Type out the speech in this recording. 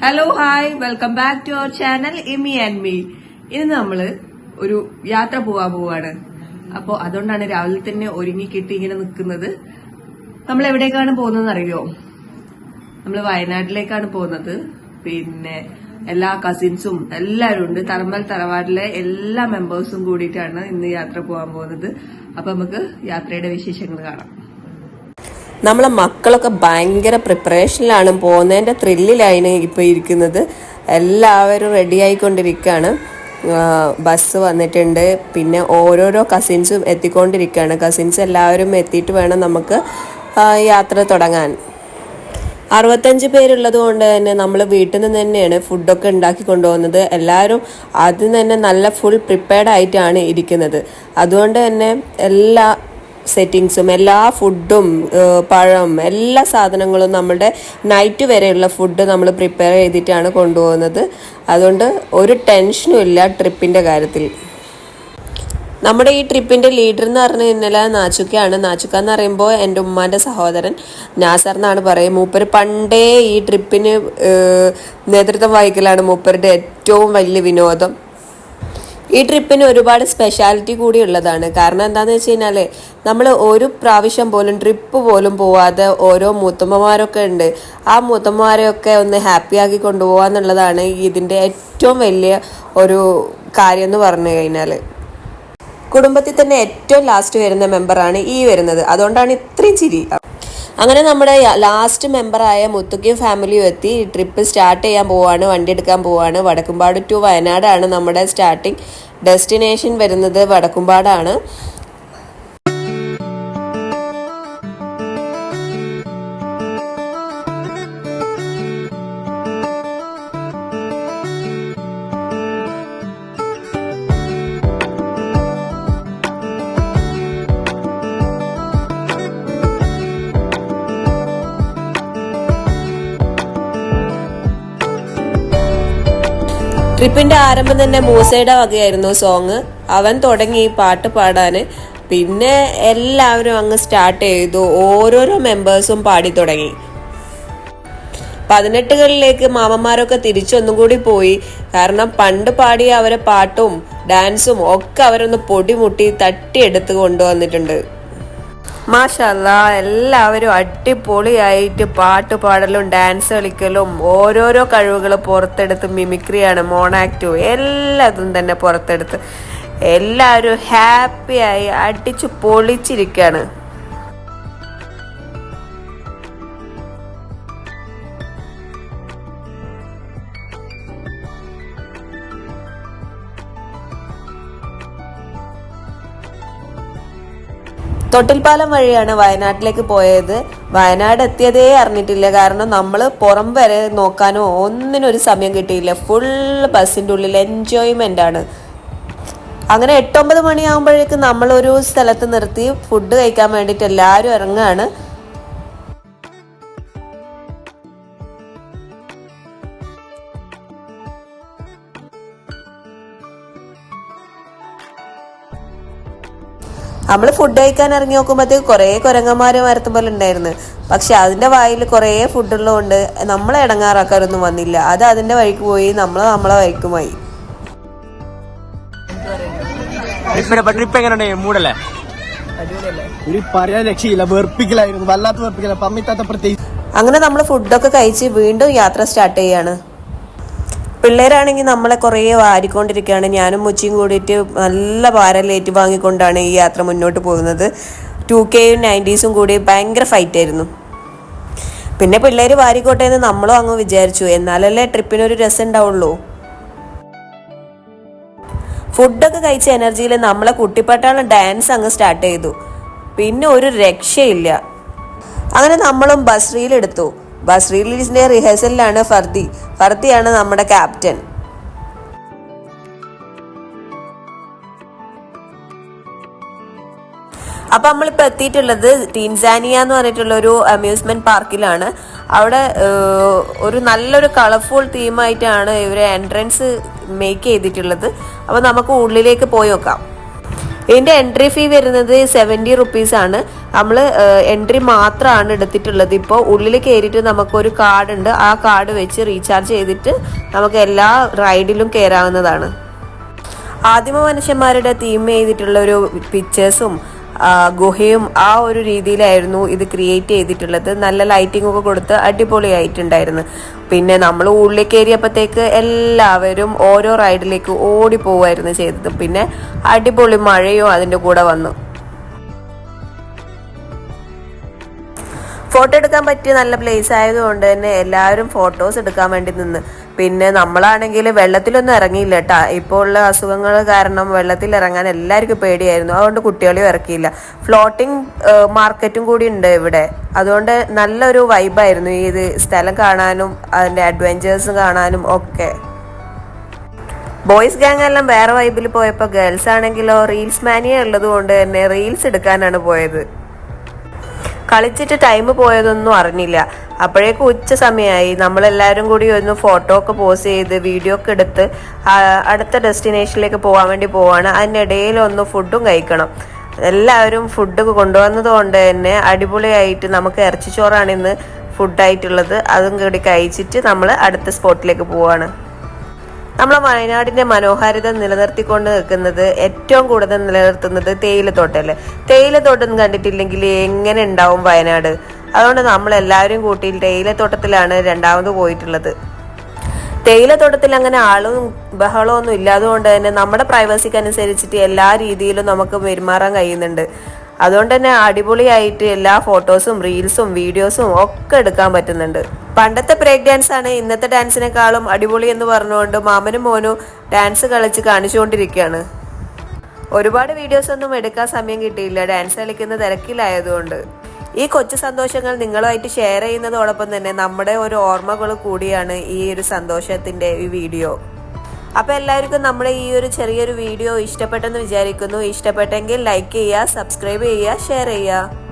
Hello hi welcome back to our channel Immi and me ഇന്ന് നമ്മൾ ഒരു യാത്ര പോവാൻ പോവാണ്. അപ്പോൾ അതുകൊണ്ടാണ് രാവിലെ തന്നെ ഒരുങ്ങി കിട്ടി ഇങ്ങനെ നിൽക്കുന്നത് നമ്മൾ എവിടേക്കാണ് പോകുന്നതെന്ന് അറിയോ? നമ്മൾ വയനാട്ടിലേക്കാണ് പോകുന്നത്. പിന്നെ എല്ലാ കസിൻസും എല്ലാവരും ഉണ്ട്. തറമ്പൽ തറവാട്ടിലെ എല്ലാ മെമ്പേഴ്സും കൂടിയിട്ടാണ് ഇന്ന് യാത്ര പോകാൻ പോകുന്നത്. അപ്പൊ നമുക്ക് യാത്രയുടെ വിശേഷങ്ങൾ കാണാം. നമ്മളെ മക്കളൊക്കെ ഭയങ്കര പ്രിപ്പറേഷനിലാണ് പോകുന്നതിന്റെ ത്രില്ലിലാണ് ഇപ്പോൾ ഇരിക്കുന്നത്. എല്ലാവരും റെഡി ആയിക്കൊണ്ടിരിക്കുകയാണ് ബസ് വന്നിട്ടുണ്ട്. പിന്നെ ഓരോരോ കസിൻസും എത്തിക്കൊണ്ടിരിക്കുകയാണ് കസിൻസ് എല്ലാവരും എത്തിയിട്ട് വേണം നമുക്ക് യാത്ര തുടങ്ങാൻ. അറുപത്തഞ്ച് പേരുള്ളത് കൊണ്ട് തന്നെ നമ്മൾ വീട്ടിൽ നിന്ന് തന്നെയാണ് ഫുഡൊക്കെ ഉണ്ടാക്കി കൊണ്ടുപോകുന്നത്. എല്ലാവരും ആദ്യം തന്നെ നല്ല ഫുൾ പ്രിപ്പയർഡ് ആയിട്ടാണ് ഇരിക്കുന്നത്. അതുകൊണ്ട് തന്നെ എല്ലാ സെറ്റിങ്സും എല്ലാ ഫുഡും പഴം എല്ലാ സാധനങ്ങളും നമ്മളുടെ നൈറ്റ് വരെയുള്ള ഫുഡ് നമ്മൾ പ്രിപ്പയർ ചെയ്തിട്ടാണ് കൊണ്ടുപോകുന്നത്. അതുകൊണ്ട് ഒരു ടെൻഷനും ഇല്ല ട്രിപ്പിന്റെ കാര്യത്തിൽ. നമ്മുടെ ഈ ട്രിപ്പിന്റെ ലീഡർ എന്ന് പറഞ്ഞു കഴിഞ്ഞാൽ നാച്ചുക്കയാണ്. നാച്ചുക്ക എന്ന് പറയുമ്പോൾ എന്റെ ഉമ്മാന്റെ സഹോദരൻ നാസർ എന്നാണ് പറയും മൂപ്പര് പണ്ടേ ഈ ട്രിപ്പിന് നേതൃത്വം വഹിക്കലാണ് മൂപ്പരുടെ ഏറ്റവും വലിയ വിനോദം. ഈ ട്രിപ്പിന് ഒരുപാട് സ്പെഷ്യാലിറ്റി കൂടി ഉള്ളതാണ്. കാരണം എന്താണെന്ന് വെച്ച് കഴിഞ്ഞാൽ നമ്മൾ ഒരു പ്രാവശ്യം പോലും ട്രിപ്പ് പോലും പോവാതെ ഓരോ മൂത്തമ്മമാരൊക്കെ ഉണ്ട്. ആ മൂത്തമ്മമാരെയൊക്കെ ഒന്ന് ഹാപ്പി ആക്കി കൊണ്ടുപോകാന്നുള്ളതാണ് ഇതിന്റെ ഏറ്റവും വലിയ ഒരു കാര്യം എന്ന് പറഞ്ഞു കഴിഞ്ഞാൽ കുടുംബത്തിൽ തന്നെ ഏറ്റവും ലാസ്റ്റ് വരുന്ന മെമ്പറാണ് ഈ വരുന്നത്. അതുകൊണ്ടാണ് ഇത്രയും ചിരി. അങ്ങനെ നമ്മുടെ ലാസ്റ്റ് മെമ്പറായ മുത്തുക്കിയും ഫാമിലിയും എത്തി. ട്രിപ്പ് സ്റ്റാർട്ട് ചെയ്യാൻ പോവാണ് വണ്ടി എടുക്കാൻ പോവാണ്. വടക്കുംപാട് ടു വയനാടാണ് നമ്മുടെ സ്റ്റാർട്ടിങ് ഡെസ്റ്റിനേഷൻ വരുന്നത്. വടക്കുംപാടാണ്. ട്രിപ്പിന്റെ ആരംഭം തന്നെ മൂസയുടെ വകയായിരുന്നു സോങ് അവൻ തുടങ്ങി പാട്ട് പാടാൻ. പിന്നെ എല്ലാവരും അങ്ങ് സ്റ്റാർട്ട് ചെയ്തു. ഓരോരോ മെമ്പേഴ്സും പാടി തുടങ്ങി. പതിനെട്ടുകളിലേക്ക് മാമന്മാരൊക്കെ തിരിച്ചൊന്നും കൂടി പോയി. കാരണം പണ്ട് പാടിയ അവരെ പാട്ടും ഡാൻസും ഒക്കെ അവരൊന്ന് പൊടിമുട്ടി തട്ടിയെടുത്ത് കൊണ്ടുവന്നിട്ടുണ്ട്. മാഷല്ല എല്ലാവരും അടിപൊളിയായിട്ട് പാട്ട് പാടലും ഡാൻസ് കളിക്കലും ഓരോരോ കഴിവുകൾ പുറത്തെടുത്ത് മിമിക്രിയാണ് മോണാക്റ്റീവ് എല്ലാതും തന്നെ പുറത്തെടുത്ത്. എല്ലാവരും ഹാപ്പിയായി അടിച്ചു പൊളിച്ചിരിക്കുകയാണ് തൊട്ടിൽപ്പാലം വഴിയാണ് വയനാട്ടിലേക്ക് പോയത്. വയനാട് എത്തിയതേ അറിഞ്ഞിട്ടില്ല. കാരണം നമ്മൾ പുറം വരെ നോക്കാനോ ഒന്നിനും ഒരു സമയം കിട്ടിയില്ല. ഫുൾ ബസ്സിന്റെ ഉള്ളിൽ എൻജോയ്മെന്റ് ആണ്. അങ്ങനെ എട്ടൊമ്പത് മണിയാകുമ്പോഴേക്കും നമ്മളൊരു സ്ഥലത്ത് നിർത്തി ഫുഡ് കഴിക്കാൻ വേണ്ടിയിട്ട് എല്ലാവരും ഇറങ്ങുകയാണ് നമ്മൾ ഫുഡ് കഴിക്കാൻ ഇറങ്ങി നോക്കുമ്പോഴത്തേക്ക് കുറേ കുരങ്ങന്മാർ മരത്തും പോലെ ഉണ്ടായിരുന്നു പക്ഷെ അതിന്റെ വായിൽ കുറേ ഫുഡുള്ളതുകൊണ്ട് നമ്മളെ ഇടങ്ങാറാക്കാരൊന്നും വന്നില്ല. അത് അതിന്റെ വഴിക്ക് പോയി നമ്മൾ നമ്മളെ വഴിക്കുമായി ട്രിപ്പിനെ ട്രിപ്പ് എങ്ങനെയുണ്ട്? മൂടല്ലേ? ഒരു പറയാൻ രക്ഷയില്ല. വെറുപ്പിക്കലായിരുന്നു. വല്ലാത്ത വെറുപ്പിക്കല. പമ്മിത്താത്ത പ്രത്യേകിച്ച്. അങ്ങനെ നമ്മൾ ഫുഡൊക്കെ കഴിച്ച് വീണ്ടും യാത്ര സ്റ്റാർട്ട് ചെയ്യാണ്. പിള്ളേരാണെങ്കിൽ നമ്മളെ കുറേ വാരിക്കൊണ്ടിരിക്കുകയാണ്. ഞാനും മുച്ചിയും കൂടിയിട്ട് നല്ല ഭാരലേറ്റ് വാങ്ങിക്കൊണ്ടാണ് ഈ യാത്ര മുന്നോട്ട് പോകുന്നത്. ടു കെയും നയന്റീസും കൂടി ഭയങ്കര ഫൈറ്റ് ആയിരുന്നു പിന്നെ പിള്ളേർ വാരിക്കോട്ടെ എന്ന് നമ്മളും അങ്ങ് വിചാരിച്ചു. എന്നാലല്ലേ ട്രിപ്പിനൊരു രസം ഉണ്ടാവുള്ളൂ ഫുഡൊക്കെ കഴിച്ച എനർജിയിൽ നമ്മളെ കുട്ടിപ്പട്ടാളം ഡാൻസ് അങ്ങ് സ്റ്റാർട്ട് ചെയ്തു. പിന്നെ ഒരു രക്ഷയില്ല. അങ്ങനെ നമ്മളും ബസ് റീൽ എടുത്തു ബസ് റിലീസിന്റെ റിഹേഴ്സലിലാണ് ഫർദി. ഫർദിയാണ് നമ്മുടെ ക്യാപ്റ്റൻ. അപ്പൊ നമ്മളിപ്പോ എത്തിയിട്ടുള്ളത് ടീൻസാനിയ എന്ന് പറഞ്ഞിട്ടുള്ള ഒരു അമ്യൂസ്മെന്റ് പാർക്കിലാണ് അവിടെ ഒരു നല്ലൊരു കളർഫുൾ തീമായിട്ടാണ് ഇവരെ എൻട്രൻസ് മേക്ക് ചെയ്തിട്ടുള്ളത്. അപ്പൊ നമുക്ക് ഉള്ളിലേക്ക് പോയി നോക്കാം. ഇതിന്റെ എൻട്രി ഫീ വരുന്നത് സെവന്റി റുപ്പീസ് ആണ്. നമ്മൾ എൻട്രി മാത്രമാണ് എടുത്തിട്ടുള്ളത്. ഇപ്പോൾ ഉള്ളിൽ കയറിയിട്ട് നമുക്കൊരു കാർഡ് ഉണ്ട്. ആ കാർഡ് വെച്ച് റീചാർജ് ചെയ്തിട്ട് നമുക്ക് എല്ലാ റൈഡിലും കയറാവുന്നതാണ് ആദിമ മനുഷ്യന്മാരുടെ തീം ചെയ്തിട്ടുള്ള ഒരു പിക്ചേഴ്സും ഗുഹയും ആ ഒരു രീതിയിലായിരുന്നു ഇത് ക്രിയേറ്റ് ചെയ്തിട്ടുള്ളത്. നല്ല ലൈറ്റിംഗ് ഒക്കെ കൊടുത്ത് അടിപൊളിയായിട്ടുണ്ടായിരുന്നു. പിന്നെ നമ്മൾ ഉള്ളിൽ കയറിയപ്പോഴത്തേക്ക് എല്ലാവരും ഓരോ റൈഡിലേക്ക് ഓടി പോവായിരുന്നു ചെയ്തത്. പിന്നെ അടിപൊളി മഴയും അതിന്റെ കൂടെ വന്നു. ഫോട്ടോ എടുക്കാൻ പറ്റിയ നല്ല പ്ലേസ് ആയതുകൊണ്ട് തന്നെ എല്ലാവരും ഫോട്ടോസ് എടുക്കാൻ വേണ്ടി നിന്ന്. പിന്നെ നമ്മളാണെങ്കിൽ വെള്ളത്തിലൊന്നും ഇറങ്ങിയില്ല കേട്ടാ ഇപ്പോൾ ഉള്ള അസുഖങ്ങൾ കാരണം വെള്ളത്തിൽ ഇറങ്ങാൻ എല്ലാവർക്കും പേടിയായിരുന്നു. അതുകൊണ്ട് കുട്ടികളെയും ഇറക്കിയില്ല. ഫ്ലോട്ടിംഗ് മാർക്കറ്റും കൂടി ഉണ്ട് ഇവിടെ. അതുകൊണ്ട് നല്ലൊരു വൈബായിരുന്നു ഈ ഇത് സ്ഥലം കാണാനും അതിന്റെ അഡ്വഞ്ചേഴ്സ് കാണാനും ഒക്കെ. ബോയ്സ് ഗാങ് എല്ലാം വേറെ വൈബിൽ പോയപ്പോൾ ഗേൾസ് ആണെങ്കിലോ റീൽസ് മാനിയ ഉള്ളത് കൊണ്ട് തന്നെ റീൽസ് എടുക്കാനാണ് പോയത്. കളിച്ചിട്ട് ടൈം പോയതൊന്നും അറിഞ്ഞില്ല. അപ്പോഴേക്കും ഉച്ച സമയമായി. നമ്മളെല്ലാവരും കൂടി ഒന്ന് ഫോട്ടോ ഒക്കെ പോസ് ചെയ്ത് വീഡിയോ ഒക്കെ എടുത്ത് അടുത്ത ഡെസ്റ്റിനേഷനിലേക്ക് പോകാൻ വേണ്ടി പോവാണ്. അതിനിടയിൽ ഒന്ന് ഫുഡും കഴിക്കണം. എല്ലാവരും ഫുഡ് കൊണ്ടുവന്നത് കൊണ്ട് തന്നെ അടിപൊളിയായിട്ട് നമുക്ക് ഇറച്ചിച്ചോറാണ് ഇന്ന് ഫുഡായിട്ടുള്ളത് അതും കൂടി കഴിച്ചിട്ട് നമ്മൾ അടുത്ത സ്പോട്ടിലേക്ക് പോവാണ്. നമ്മളെ വയനാടിന്റെ മനോഹാരിത നിലനിർത്തിക്കൊണ്ട് നിൽക്കുന്നത് ഏറ്റവും കൂടുതൽ നിലനിർത്തുന്നത് തേയിലത്തോട്ടല്ലേ? തേയിലത്തോട്ടം കണ്ടിട്ടില്ലെങ്കിൽ എങ്ങനെ ഉണ്ടാവും വയനാട്? അതുകൊണ്ട് നമ്മൾ എല്ലാവരും കൂട്ടി തേയിലത്തോട്ടത്തിലാണ് രണ്ടാമത് പോയിട്ടുള്ളത്. തേയിലത്തോട്ടത്തിൽ അങ്ങനെ ആളും ബഹളവും ഒന്നും ഇല്ലാതുകൊണ്ട് തന്നെ നമ്മുടെ പ്രൈവസിക്ക് അനുസരിച്ചിട്ട് എല്ലാ രീതിയിലും നമുക്ക് പെരുമാറാൻ കഴിയുന്നുണ്ട്. അതുകൊണ്ട് തന്നെ അടിപൊളിയായിട്ട് എല്ലാ ഫോട്ടോസും റീൽസും വീഡിയോസും ഒക്കെ എടുക്കാൻ പറ്റുന്നുണ്ട്. പണ്ടത്തെ ബ്രേക്ക് ഡാൻസ് ആണ് ഇന്നത്തെ ഡാൻസിനെക്കാളും അടിപൊളി എന്ന് പറഞ്ഞുകൊണ്ട് മാമനും മോനും ഡാൻസ് കളിച്ച് കാണിച്ചുകൊണ്ടിരിക്കുകയാണ്. ഒരുപാട് വീഡിയോസ് ഒന്നും എടുക്കാൻ സമയം കിട്ടിയില്ല. ഡാൻസ് കളിക്കുന്ന തിരക്കിലായതുകൊണ്ട്. ഈ കൊച്ചു സന്തോഷങ്ങൾ നിങ്ങളുമായിട്ട് ഷെയർ ചെയ്യുന്നതോടൊപ്പം തന്നെ നമ്മുടെ ഒരു ഓർമ്മകൾ കൂടിയാണ് ഈ ഒരു സന്തോഷത്തിന്റെ ഈ വീഡിയോ. അപ്പൊ എല്ലാവർക്കും നമ്മുടെ ഈ ഒരു ചെറിയൊരു വീഡിയോ ഇഷ്ടപ്പെട്ടെന്ന് വിചാരിക്കുന്നു. ഇഷ്ടപ്പെട്ടെങ്കിൽ ലൈക്ക് ചെയ്യുക സബ്സ്ക്രൈബ് ചെയ്യുക ഷെയർ ചെയ്യുക.